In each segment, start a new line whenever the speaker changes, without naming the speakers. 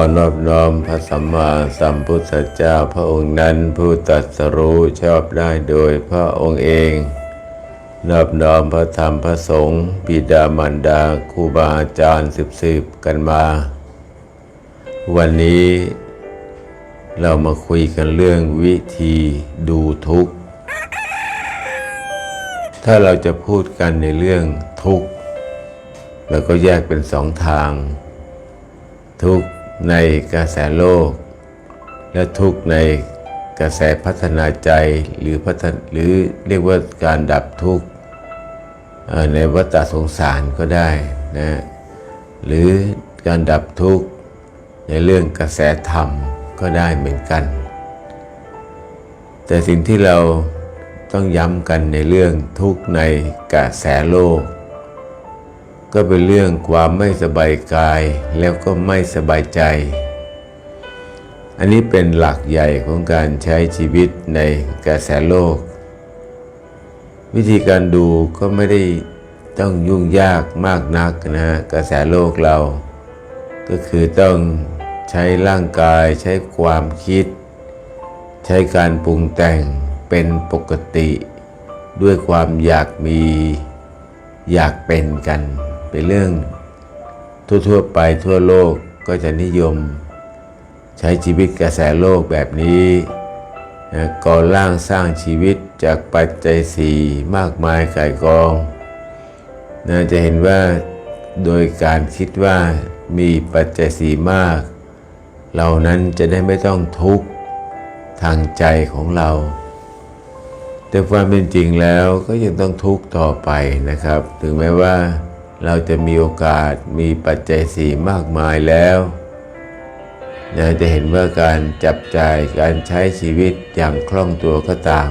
ขอนอบน้อมพระสัมมาสัมพุทธเจ้าพระองค์นั้นผู้ตรัสรู้ชอบได้โดยพระองค์เอง นอบน้อมพระธรรมพระสงฆ์บิดามารดาครูบาอาจารย์สืบสืบๆกันมา วันนี้เรามาคุยกันเรื่องวิธีดูทุกข์ ถ้าเราจะพูดกันในเรื่องทุกข์เราก็แยกเป็นสองทาง ทุกข์ ในกระแสโลก และทุกในกระแสพัฒนาใจหรือพัฒนหรือเรียกว่าการดับทุกข์ในวัฏสงสารก็ได้นะหรือการดับทุกข์ในเรื่องกระแสธรรมก็ได้เหมือนกัน แต่สิ่งที่เราต้องย้ำกันในเรื่องทุกข์ในกระแสโลก ก็เป็นเรื่องความไม่สบายกายแล้วก็ไม่สบายใจ อันนี้เป็นหลักใหญ่ของการใช้ชีวิตในกระแสโลก วิธีการดูก็ไม่ได้ต้องยุ่งยากมากนักนะฮะกระแสโลกเรา ก็คือต้องใช้ร่างกายใช้ความคิด ใช้การปรุงแต่งเป็นปกติ ด้วยความอยากมีอยากเป็นกัน เป็นเรื่องทั่วๆไปทั่วโลกก็จะนิยมใช้ชีวิตกระแสโลกแบบนี้นะก่อร่างสร้างชีวิตจากปัจจัยสี่มากมายก่ายกองนะจะเห็นว่าโดยการคิดว่ามีปัจจัยสี่มาก เหล่านั้นจะได้ไม่ต้องทุกข์ทางใจของเรา แต่ความเป็นจริงแล้วก็ยังต้องทุกข์ต่อไปนะครับ ถึงแม้ว่า เราจะมีโอกาสมีปัจจัยสี่มากมายแล้วนะจะเห็นว่าการจับจ่ายการใช้ชีวิตอย่างคล่องตัวก็ตาม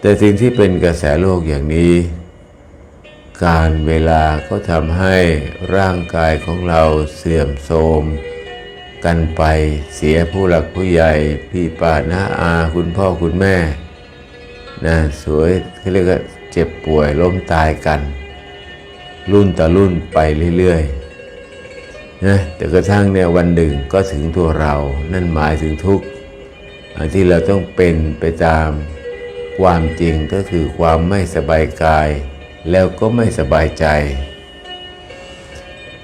แต่สิ่งที่เป็นกระแสโลกอย่างนี้ การเวลาก็ทำให้ร่างกายของเราเสื่อมโทรมกันไปเสียผู้หลักผู้ใหญ่ พี่ป้าน้าอาคุณพ่อคุณแม่นะสวยเขาเรียกว่าเจ็บป่วยล้มตายกัน รุ่นต่อรุ่นไปเรื่อยๆนะแต่กระทั่งเนี่ยวันหนึ่งก็ถึงตัวเรา นั่นหมายถึงทุกข์อันที่เราต้องเป็นไปตามความจริงก็คือความไม่สบายกาย แล้วก็ไม่สบายใจ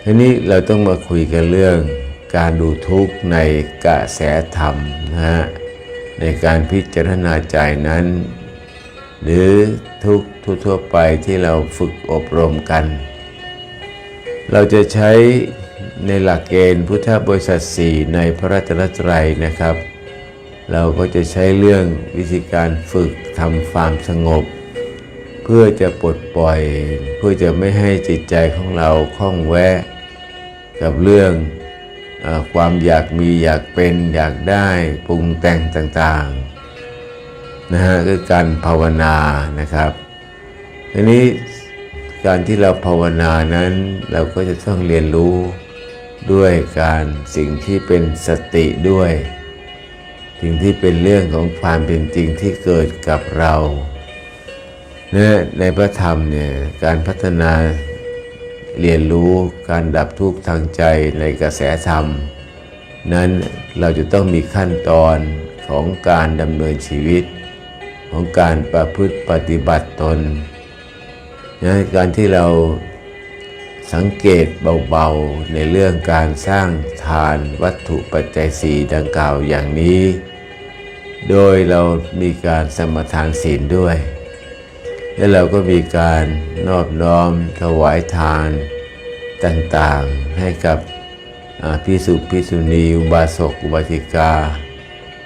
ทีนี้เราต้องมาคุยกันเรื่องการดูทุกข์ในกระแสธรรมนะฮะในการพิจารณาใจนั้น หรือทุกข์ ทั่วๆไปที่เราฝึกอบรมกัน เราจะใช้ในหลักเกณฑ์พุทธบริษัทสี่ในพระรัตนตรัยนะครับ เราก็จะใช้เรื่องวิธีการฝึกทำความสงบ เพื่อจะปลดปล่อย เพื่อจะไม่ให้จิตใจของเราคล้องแวะ กับเรื่องอความอยากมีอยากเป็นอยากได้ปรุงแต่งต่างๆนะฮะคือการภาวนานะครับ ทีนี้การที่เราภาวนานั้นเราก็จะต้องเรียนรู้ด้วยการสิ่งที่เป็นสติด้วย สิ่งที่เป็นเรื่องของความเป็นจริงที่เกิดกับเราเนี่ยในพระธรรมเนี่ยการพัฒนาเรียนรู้การดับทุกข์ทางใจในกระแสธรรม นั้นเราจะต้องมีขั้นตอนของการดำเนินชีวิต ของการประพฤติปฏิบัติตน นะการที่เราสังเกตเบาๆ ในเรื่องการสร้างทานวัตถุปัจจัยสี่ดังกล่าวอย่างนี้ โดยเรามีการสมทานศีลด้วย และเราก็มีการนอบน้อมถวายทานต่างๆให้กับพิสุพิสุณีอุบาสกอุบาสิกา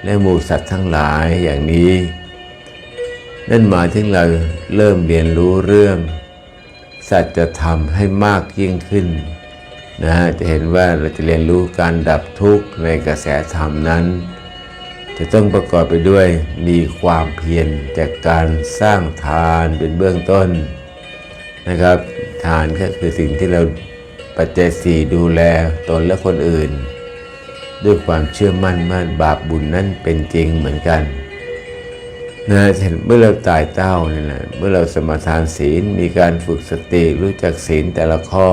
และหมู่สัตว์ทั้งหลายอย่างนี้ นั่นหมายถึงเราเริ่มเรียนรู้เรื่อง สัจธรรมให้มากยิ่งขึ้นนะฮะจะเห็นว่าเราจะเรียนรู้การดับทุกข์ในกระแสธรรมนั้น จะต้องประกอบไปด้วยมีความเพียรจากการสร้างทานเป็นเบื้องต้นนะครับ ทานก็คือสิ่งที่เราปัจจัยสี่ดูแลตนและคนอื่น ด้วยความเชื่อมั่นมั่นบาปบุญนั้นเป็นจริงเหมือนกัน นะเห็นเมื่อเราตายเต้าเนี่ยนะเมื่อเราสมาทานศีลมีการฝึกสติรู้จักศีลแต่ละข้อ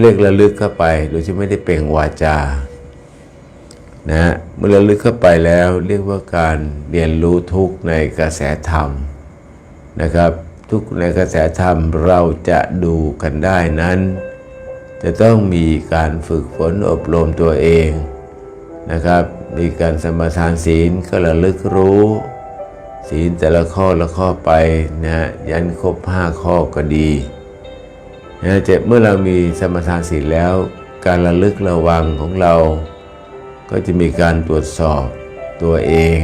เรียกระลึกเข้าไปโดยที่ไม่ได้เปล่งวาจานะฮะเมื่อระลึกเข้าไปแล้วเรียกว่าการเรียนรู้ทุกในกระแสธรรมนะครับ ทุกในกระแสธรรมเราจะดูกันได้นั้น จะต้องมีการฝึกฝนอบรมตัวเองนะครับ มีการสมาทานศีลก็ระลึกรู้ ศีลแต่ละข้อละข้อไปนะฮะยันครบห้าข้อก็ดีนะจะเมื่อเรามีสมาทานศีลแล้ว การระลึกระวังของเรา ก็จะมีการตรวจสอบตัวเอง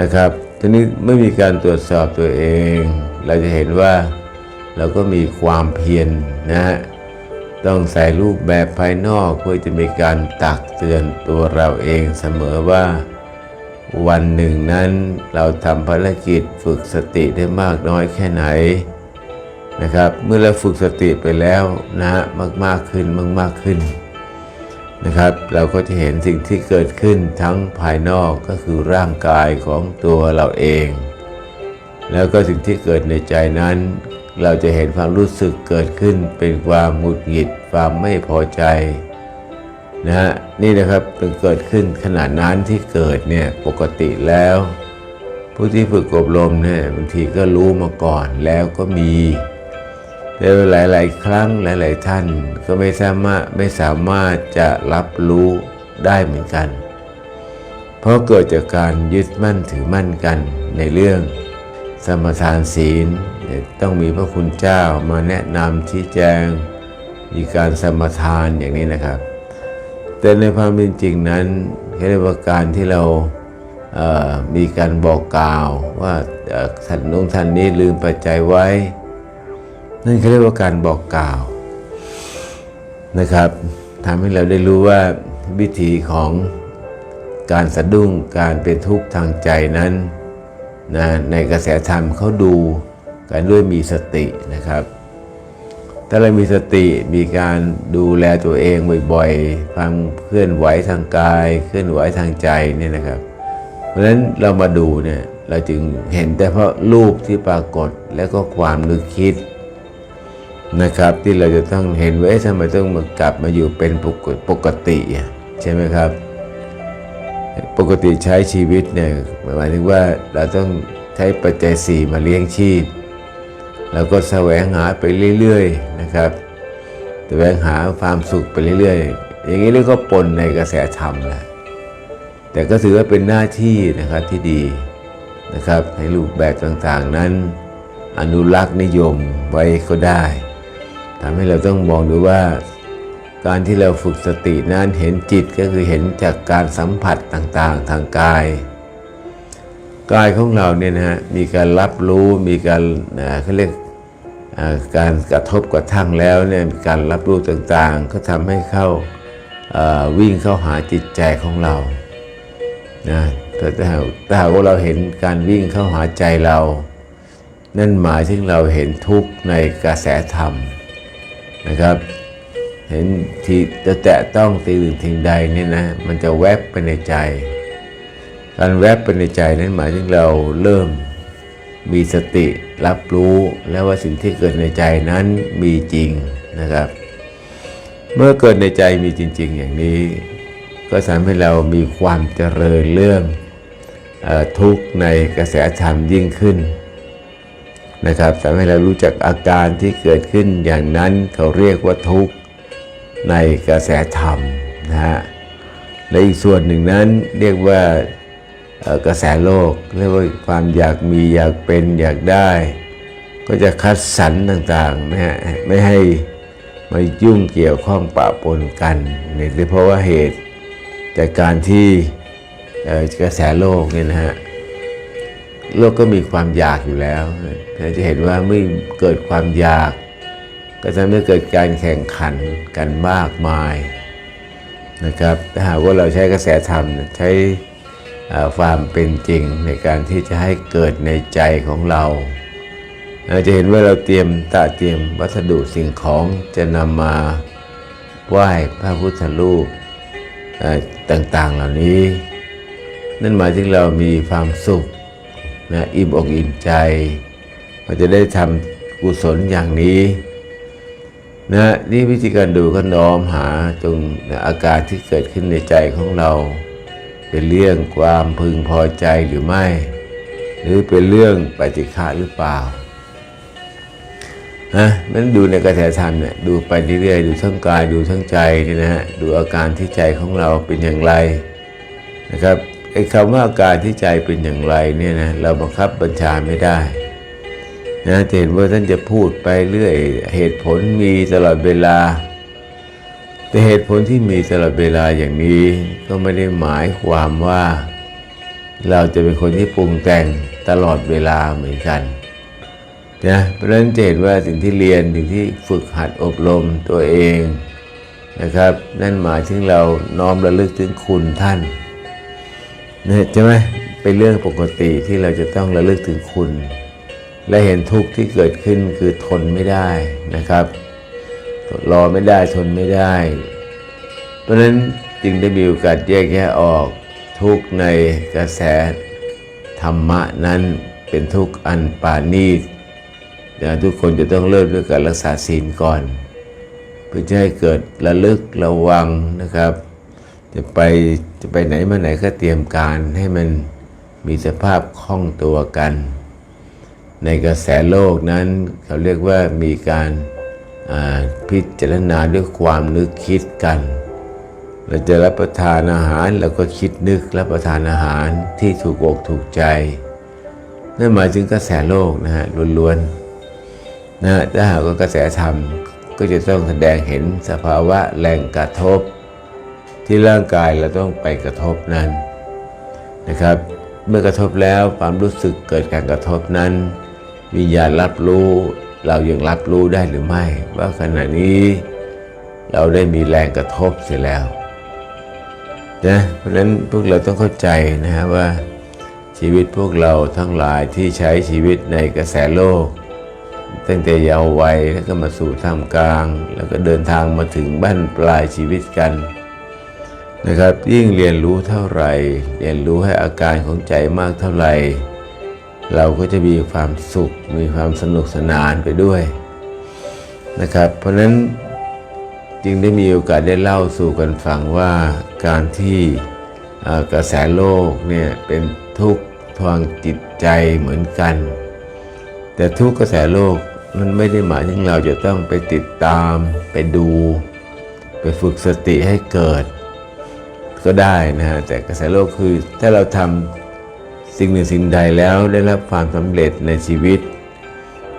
นะครับทีนี้เมื่อมีการตรวจสอบตัวเอง เราจะเห็นว่าเราก็มีความเพียรนะฮะต้องใส่รูปแบบภายนอกเพื่อจะมีการตักเตือนตัวเราเองเสมอว่า วันหนึ่งนั้นเราทำภารกิจฝึกสติได้มากน้อยแค่ไหนนะครับ เมื่อเราฝึกสติไปแล้วนะฮะมากๆขึ้นมากๆขึ้นนะครับ เราก็จะเห็นสิ่งที่เกิดขึ้นทั้งภายนอกก็คือร่างกายของตัวเราเอง แล้วก็สิ่งที่เกิดในใจนั้น เราจะเห็นความรู้สึกเกิดขึ้นเป็นความหงุดหงิดความไม่พอใจ นะฮะนี่นะครับเป็นเกิดขึ้นขนาดนั้นที่เกิดเนี่ยปกติแล้ว ผู้ที่ฝึกอบรมเนี่ยบางทีก็รู้มาก่อนแล้วก็มีแต่หลาย ๆ ครั้งหลาย ๆ ท่านก็ไม่สามารถไม่สามารถจะรับรู้ได้เหมือนกัน เพราะเกิดจากการยึดมั่นถือมั่นกันในเรื่องสมทานศีลต้องมีพระคุณเจ้ามาแนะนำชี้แจง มีการสมทานอย่างนี้นะครับ แต่ในความเป็นจริงนั้นเรียกว่าการที่เราเอ่อมีการบอกกล่าวว่าเอ่อท่านนงท่านนี้ลืมปัจจัยไว้ นั่นเขาเรียกว่าการบอกกล่าวนะครับทำให้เราได้รู้ว่าวิธีของการสะดุ้งการเป็นทุกข์ทางใจนั้นนะในกระแสธรรมเขาดูกันด้วยมีสตินะครับ ถ้าเรามีสติมีการดูแลตัวเองบ่อยๆฟังเคลื่อนไหวทางกาย เคลื่อนไหวทางใจเนี่ยนะครับ เพราะฉะนั้นเรามาดูเนี่ยเราจึงเห็นแต่เพราะรูปที่ปรากฏแล้วก็ความนึกคิดนะครับ ที่เราจะต้องเห็นว่าเอ๊ะทำไมต้องมากลับมาอยู่เป็นปกติปกติใช่ไหมครับ ปกติใช้ชีวิตเนี่ยหมายถึงว่าเราต้องใช้ปัจจัยสี่มาเลี้ยงชีพ แล้วก็แสวงหาไปเรื่อยๆนะครับ แสวงหาความสุขไปเรื่อยๆ อย่างนี้เรียกว่าปนในกระแสธรรมแหละแต่ก็ถือว่าเป็นหน้าที่นะครับที่ดีนะครับให้รูปแบบต่างๆนั้น อนุรักษ์นิยมไว้ก็ได้ทำให้เราต้องมองดูว่า การที่เราฝึกสตินั้นเห็นจิตก็คือเห็นจากการสัมผัสต่างๆทางกาย กายของเราเนี่ยนะฮะมีการรับรู้มีการเขาเรียกการกระทบกระทั่งแล้วเนี่ยมีการรับรู้ต่างๆ ก็ทำให้เข้าวิ่งเข้าหาจิตใจของเรานะแต่ถ้าถ้าหากว่าเราเห็นการวิ่งเข้าหาใจเรา นั่นหมายถึงเราเห็นทุกข์ในกระแสธรรมนะครับ เห็นที่จะแตะต้องตีหรือทิ้งใดเนี่ยนะมันจะแวบไปในใจ การแวบไปในใจนั้นหมายถึงเราเริ่มมีสติรับรู้แล้วว่าสิ่งที่เกิดในใจนั้นมีจริงนะครับ เมื่อเกิดในใจมีจริง ๆ อย่างนี้ ก็ทำให้เรามีความเจริญเรื่องออทุกข์ในกระแสธรรมยิ่งขึ้นนะครับทำให้เรารู้จักอาการที่เกิดขึ้นอย่างนั้นเขาเรียกว่าทุกข์ในกระแสธรรมนะฮะและอีกส่วนหนึ่งนั้นเรียกว่า กระแสโลกเรียกว่าความอยากมีอยากเป็นอยากได้ ก็จะคัดสรรต่างๆไม่ให้ไม่ให้มายุ่งเกี่ยวข้องปะปนกันเนี่ยเพราะว่าเหตุจากการที่กระแสโลกเนี่ยนะฮะโลกก็มีความอยากอยู่แล้ว จะเห็นว่าเมื่อเกิดความอยาก ก็จะไม่เกิดการแข่งขันกันมากมายนะครับถ้าหากว่าเราใช้กระแสธรรมใช้ ความเป็นจริงในการที่จะให้เกิดในใจของเราเราจะเห็นว่าเราเตรียมตะเตรียมวัสดุสิ่งของจะนำมาไหว้พระพุทธรูปต่างๆเหล่านี้ นั่นหมายถึงเรามีความสุขนะอิ่มอกอิ่มใจเราจะได้ทำกุศลอย่างนี้นะนี่วิธีการดูก็น้อมหาจงอาการที่เกิดขึ้นในใจของเรา เป็นเรื่องความพึงพอใจหรือไม่ หรือเป็นเรื่องปฏิฆะหรือเปล่าฮะมันดูในกระแสธรรมเนี่ยดูไปเรื่อยๆดูทั้งกายดูทั้งใจนี่นะฮะดูอาการที่ใจของเราเป็นอย่างไรนะครับไอ้คำว่าอาการที่ใจเป็นอย่างไรเนี่ยนะเราบังคับบัญชาไม่ได้นะจะเห็นว่าท่านจะพูดไปเรื่อยเหตุผลมีตลอดเวลา แต่เหตุผลที่มีตลอดเวลาอย่างนี้ก็ไม่ได้หมายความว่า เราจะเป็นคนที่ปรุงแต่งตลอดเวลาเหมือนกันนะเพราะฉะนั้นเห็นว่าสิ่งที่เรียนสิ่งที่ฝึกหัดอบรมตัวเองนะครับ นั่นหมายถึงเราน้อมระลึกถึงคุณท่านนะใช่ไหมเป็นเรื่องปกติที่เราจะต้องระลึกถึงคุณ และเห็นทุกข์ที่เกิดขึ้นคือทนไม่ได้นะครับ รอไม่ได้ทนไม่ได้ เพราะนั้นจึงได้มีโอกาสแยกแยะออกทุกในกระแสธรรมะนั้นเป็นทุกอันปานีตนะทุกคนจะต้องเริ่มด้วยการรักษาศีลก่อน เพื่อจะให้เกิดระลึกระวังนะครับ จะไปจะไปไหนมาไหนก็เตรียมการให้มันมีสภาพคล่องตัวกัน ในกระแสโลกนั้นเขาเรียกว่ามีการ พิจารณาด้วยความนึกคิดกัน เราจะรับประทานอาหารเราก็คิดนึกรับประทานอาหารที่ถูกอกถูกใจ นั่นหมายถึงกระแสโลกนะฮะล้วนๆนะฮะถ้าหากว่ากระแสธรรมก็จะต้องแสดงเห็นสภาวะแรงกระทบ ที่ร่างกายเราต้องไปกระทบนั้นนะครับ เมื่อกระทบแล้วความรู้สึกเกิดการกระทบนั้น วิญญาณรับรู้ เรายังรับรู้ได้หรือไม่ ว่าขณะนี้เราได้มีแรงกระทบเสียแล้วนะเพราะฉะนั้นพวกเราต้องเข้าใจนะฮะว่าชีวิตพวกเราทั้งหลายที่ใช้ชีวิตในกระแสโลก ตั้งแต่เยาว์วัยแล้วก็มาสู่ท่ามกลาง แล้วก็เดินทางมาถึงบ้านปลายชีวิตกันนะครับยิ่งเรียนรู้เท่าไหร่ เรียนรู้ให้อาการของใจมากเท่าไหร่ เราก็จะมีความสุข มีความสนุกสนานไปด้วยนะครับ เพราะนั้นจึงได้มีโอกาสได้เล่าสู่กันฟังว่าการที่กระแสโลกเนี่ยเป็นทุกข์ทางจิตใจเหมือนกัน แต่ทุกกระแสโลกมันไม่ได้หมายถึงเราจะต้องไปติดตามไปดู ไปฝึกสติให้เกิด ก็ได้นะฮะแต่กระแสโลกคือถ้าเราทำ สิ่งหนึ่งสิ่งใดแล้วได้รับความสำเร็จในชีวิต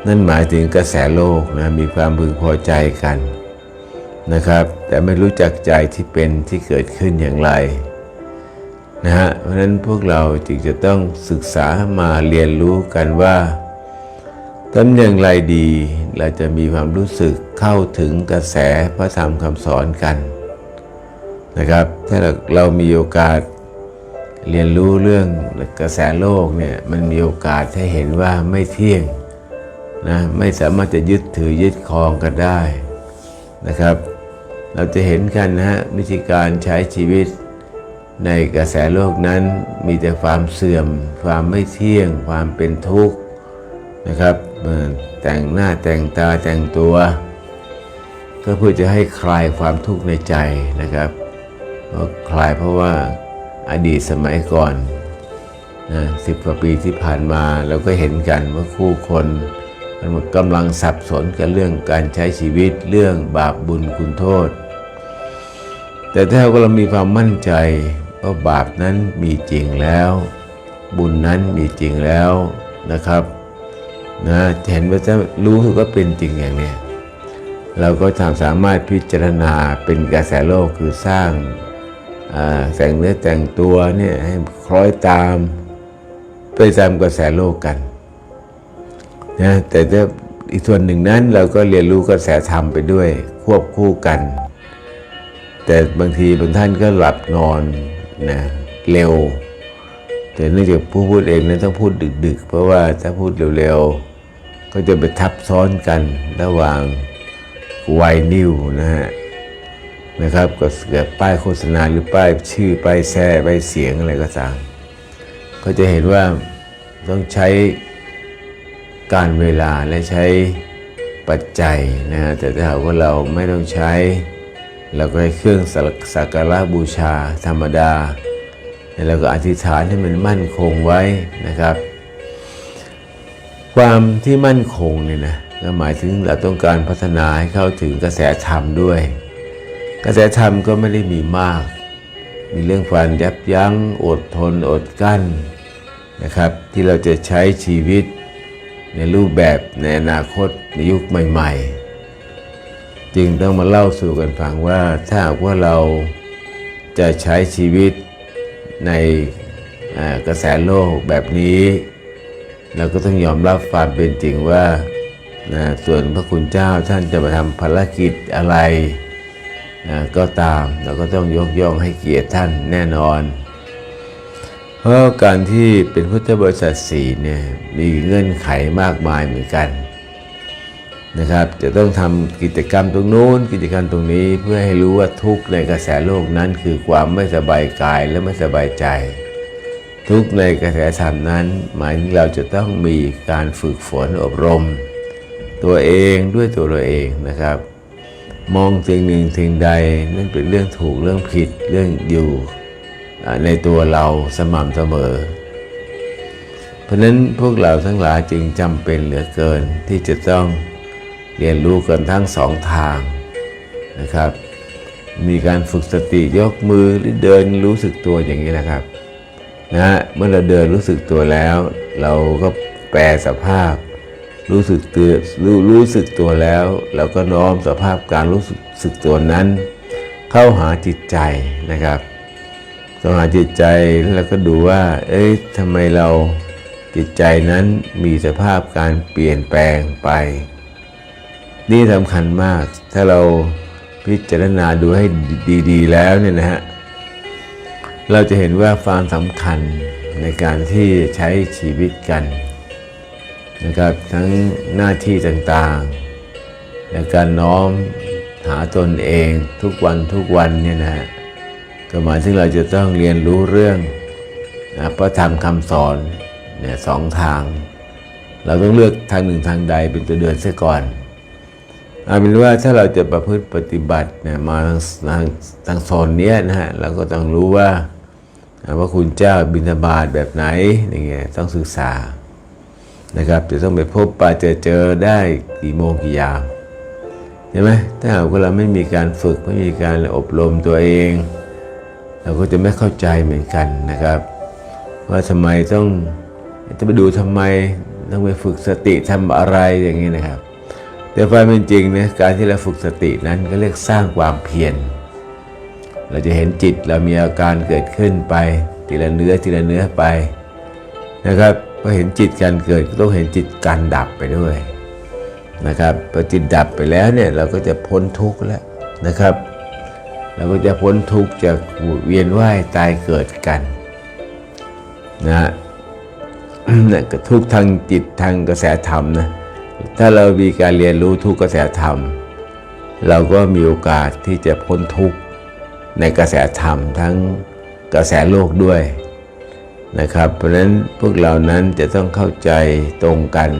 นั่นหมายถึงกระแสโลกนะมีความพึงพอใจกันนะครับ แต่ไม่รู้จักใจที่เป็นที่เกิดขึ้นอย่างไรนะฮะเพราะนั้นพวกเราจึงจะต้องศึกษามาเรียนรู้กันว่าทำอย่างไรดีเราจะมีความรู้สึกเข้าถึงกระแสพระธรรมคำสอนกันนะครับ ถ้าเรามีโอกาส เรียนรู้เรื่องกระแสโลกเนี่ยมันมีโอกาสให้เห็นว่าไม่เที่ยงนะไม่สามารถจะยึดถือยึดครองกันได้นะครับ เราจะเห็นกันนะฮะวิธีการใช้ชีวิตในกระแสโลกนั้นมีแต่ความเสื่อม ความไม่เที่ยง ความเป็นทุกข์นะครับเอ่อแต่งหน้าแต่งตาแต่งตัว ก็เพื่อจะให้คลายความทุกข์ในใจนะครับคลายเพราะว่า อดีตสมัยก่อนนะสิบกว่าปีที่ผ่านมาเราก็เห็นกันว่าคู่คนมันกำลังสับสนกันเรื่องการใช้ชีวิตเรื่องบาปบุญคุณโทษ แต่ถ้าเรามีความมั่นใจว่าบาปนั้นมีจริงแล้ว บุญนั้นมีจริงแล้วนะครับนะเห็นว่าจะรู้สึกว่าเป็นจริงอย่างนี้เราก็ทำสามารถพิจารณาเป็นกระแสโลกคือสร้าง แต่งเนื้อแต่งตัวเนี่ยให้คล้อยตามไปตามกระแสโลกกันนะแต่ถ้าอีกส่วนหนึ่งนั้นเราก็เรียนรู้กระแสธรรมไปด้วยควบคู่กัน แต่บางทีบางท่านก็หลับนอนนะเร็ว แต่เนื่องจากผู้พูดเองนั้นต้องพูดดึก ๆ เพราะว่าถ้าพูดเร็วๆ ก็จะไปทับซ้อนกันระหว่างไวนิวนะฮะ นะครับก็เกิดป้ายโฆษณาหรือป้ายชื่อป้ายแซ่ป้ายเสียงอะไรก็ตามก็จะเห็นว่าต้องใช้การเวลาและใช้ปัจจัยนะฮะแต่ถ้าหากว่าเราไม่ต้องใช้ เราก็ให้เครื่องสักสกการะบูชาธรรมดาแล้วก็อธิษฐานให้มันมั่นคงไว้นะครับ ความที่มั่นคงเนี่ยนะก็หมายถึงเราต้องการพัฒนาให้เข้าถึงกระแสธรรมด้วย กระแสธรรมก็ไม่ได้มีมาก มีเรื่องความยับยั้ง อดทน อดกั้นนะครับ ที่เราจะใช้ชีวิตในรูปแบบในอนาคตในยุคใหม่ ๆ จึงต้องมาเล่าสู่กันฟังว่าถ้าหากว่าเราจะใช้ชีวิตในกระแสโลกแบบนี้ เราก็ต้องยอมรับความเป็นจริงว่าส่วนพระคุณเจ้าท่านจะมาทำภารกิจอะไร นะก็ตามเราก็ต้องยกย่องให้เกียรติท่านแน่นอน เพราะการที่เป็นพุทธบริษัทสี่เนี่ยมีเงื่อนไขมากมายเหมือนกันนะครับจะต้องทำกิจกรรมตรงนู้นกิจกรรมตรงนี้เพื่อให้รู้ว่าทุกข์ในกระแสโลกนั้นคือความไม่สบายกายและไม่สบายใจ ทุกในกระแสธรรมนั้น หมายถึงเราจะต้องมีการฝึกฝนอบรม ตัวเองด้วยตัวเราเองนะครับ มองสิ่งหนึ่งสิ่งใดนั่นเป็นเรื่องถูกเรื่องผิดเรื่องอยู่ในตัวเราสม่ำเสมอ เพราะนั้นพวกเราทั้งหลายจึงจำเป็นเหลือเกินที่จะต้องเรียนรู้กันทั้งสองทางนะครับ มีการฝึกสติยกมือหรือเดินรู้สึกตัวอย่างนี้นะครับนะเมื่อเราเดินรู้สึกตัวแล้ว เราก็แปลสภาพ รู้สึกตัวรู้รู้สึกตัวแล้วเราก็น้อมสภาพการรู้สึกตัวนั้น เข้าหาจิตใจนะครับเข้าหาจิตใจแล้วก็ดูว่า เอ้ยทำไมเราจิตใจนั้นมีสภาพการเปลี่ยนแปลงไป นี่สำคัญมาก ถ้าเราพิจารณาดูให้ดี ๆ แล้วเนี่ยนะฮะเราจะเห็นว่าความสำคัญในการที่ใช้ชีวิตกัน นะครับทั้งหน้าที่ต่างๆ และการน้อมหาตนเองทุกวันทุกวันเนี่ยนะฮะก็หมายถึงเราจะต้องเรียนรู้เรื่องนะพระธรรมคำสอนเนี่ยสองทาง เราต้องเลือกทางหนึ่งทางใดเป็นตัวเดินเสียก่อนเอาเป็นว่าถ้าเราจะประพฤติปฏิบัติเนี่ยมาทางทางทางโซนเนี้ยนะฮะเราก็ต้องรู้ว่าว่าคุณเจ้าบิณฑบาตแบบไหนอย่างเงี้ยต้องศึกษา นะครับ จะต้องไปพบปะเจอเจอได้กี่โมงกี่ยามใช่ไหมถ้าหากว่าเราไม่มีการฝึกไม่มีการอบรมตัวเอง เราก็จะไม่เข้าใจเหมือนกันนะครับ ว่าทำไมต้องจะไปดูทำไมต้องไปฝึกสติทำอะไรอย่างนี้นะครับ แต่ความเป็นจริงนะการที่เราฝึกสตินั้นก็เรียกสร้างความเพียรเราจะเห็นจิตเรามีอาการเกิดขึ้นไป ทีละเนื้อทีละเนื้อไปนะครับ พอเห็นจิตการเกิดก็ต้องเห็นจิตการดับไปด้วยนะครับพอจิตดับไปแล้วเนี่ยเราก็จะพ้นทุกข์แล้วนะครับ เราก็จะพ้นทุกข์จากเวียนว่ายตายเกิดกันนะนั่นก็ทุกทางจิตทางกระแสธรรมนะถ้าเรามีการเรียนรู้ทุกกระแสธรรม เราก็มีโอกาสที่จะพ้นทุกข์ในกระแสธรรมทั้งกระแสโลกด้วย นะครับ เพราะฉะนั้นพวกเรานั้นจะต้องเข้าใจตรงกัน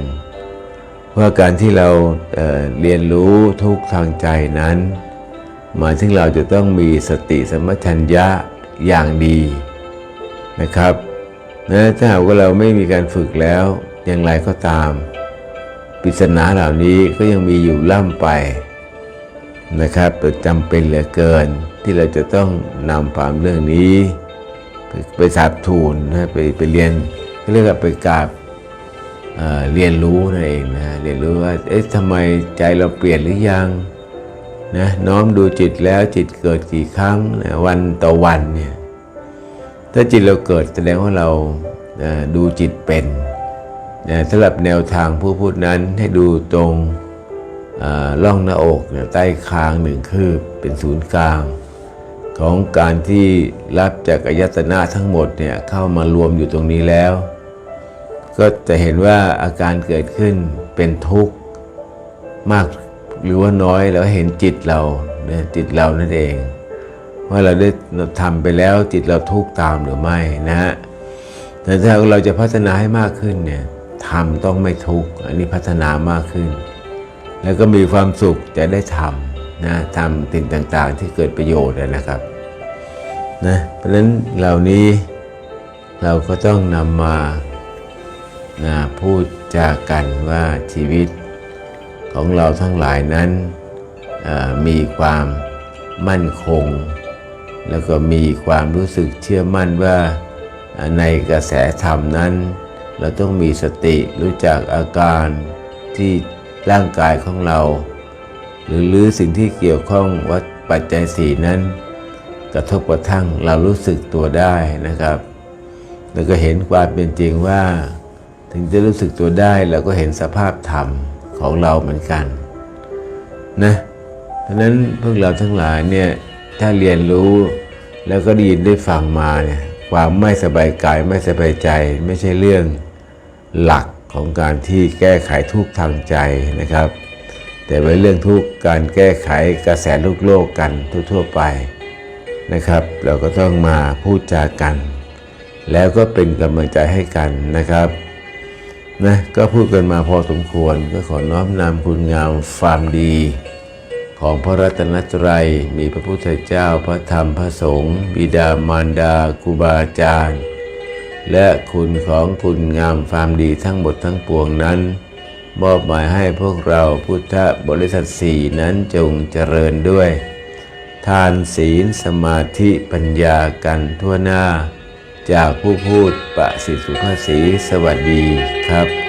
ว่าการที่เราเเรียนรู้ทุกทางใจนั้น หมายถึงเราจะต้องมีสติสมัชัญญะอย่างดีนะครับนะถ้าหากว่าเราไม่มีการฝึกแล้วอย่างไรก็ตามปริศนาเหล่านี้ก็ยังมีอยู่ล่ำไปนะครับจำเป็นเหลือเกินที่เราจะต้องนำความเรื่องนี้ ไปไปสาบทูลนะไปไปเรียนเรียกว่าไปกราบเเรียนรู้นั่นเองนะเรียนรู้ว่าเอ๊ะทำไมใจเราเปลี่ยนหรือยังนะน้อมดูจิตแล้วจิตเกิดกี่ครั้งนะวันต่อวันเนี่ยถ้าจิตเราเกิดแสดงว่าเราดูจิตเป็นนะสำหรับแนวทางผู้พูดนั้นให้ดูตรงอ่าล่องหน้าอกนี่ยใต้คางหนึ่งคืบเป็นศูนย์กลาง ของการที่รับจากอายตนะทั้งหมดเนี่ยเข้ามารวมอยู่ตรงนี้แล้ว ก็จะเห็นว่าอาการเกิดขึ้นเป็นทุกข์มากหรือว่าน้อยแล้วเห็นจิตเราเนี่ยจิตเรานั่นเองว่าเราได้ทำไปแล้วจิตเราทุกข์ตามหรือไม่นะฮะแต่ถ้าเราจะพัฒนาให้มากขึ้นเนี่ยทำต้องไม่ทุกข์อันนี้พัฒนามากขึ้น แล้วก็มีความสุขจะได้ทำ นะทำสิ่งต่างๆที่เกิดประโยชน์นะครับนะเพราะฉะนั้นเหล่านี้เราก็ต้องนำมานะพูดจากันว่าชีวิตของเราทั้งหลายนั้นมีความมั่นคง แล้วก็มีความรู้สึกเชื่อมั่นว่าในกระแสธรรมนั้น เราต้องมีสติรู้จักอาการที่ร่างกายของเรา หรือหรือสิ่งที่เกี่ยวข้องวัดปัจจัยสีนั้น กระทบกระทั่งเรารู้สึกตัวได้นะครับ แล้วก็เห็นความเป็นจริงว่า ถึงจะรู้สึกตัวได้เราก็เห็นสภาพธรรมของเราเหมือนกันนะเพราะฉะนั้นพวกเราทั้งหลายเนี่ยถ้าเรียนรู้แล้วก็ได้ยินได้ฟังมาเนี่ยความไม่สบายกายไม่สบายใจ ไม่ใช่เรื่องหลักของการที่แก้ไขทุกข์ทางใจนะครับ แต่เป็นเรื่องทุกการแก้ไขกระแสลูกโลกกันทั่วๆไปนะครับ เราก็ต้องมาพูดจากัน แล้วก็เป็นกำลังใจให้กันนะครับนะก็พูดกันมาพอสมควรก็ขอน้อมนำคุณงามความดี ของพระรัตนตรัยมีพระพุทธเจ้าพระธรรมพระสงฆ์บิดามารดาครูบาอาจารย์ และคุณของคุณงามความดีทั้งหมดทั้งปวงนั้น มอบหมายให้พวกเราพุทธบริษัทสี่นั้นจงเจริญด้วย ทานศีลสมาธิปัญญากันทั่วหน้า จากผู้พูดประสิทธิสุภาษีสวัสดีครับ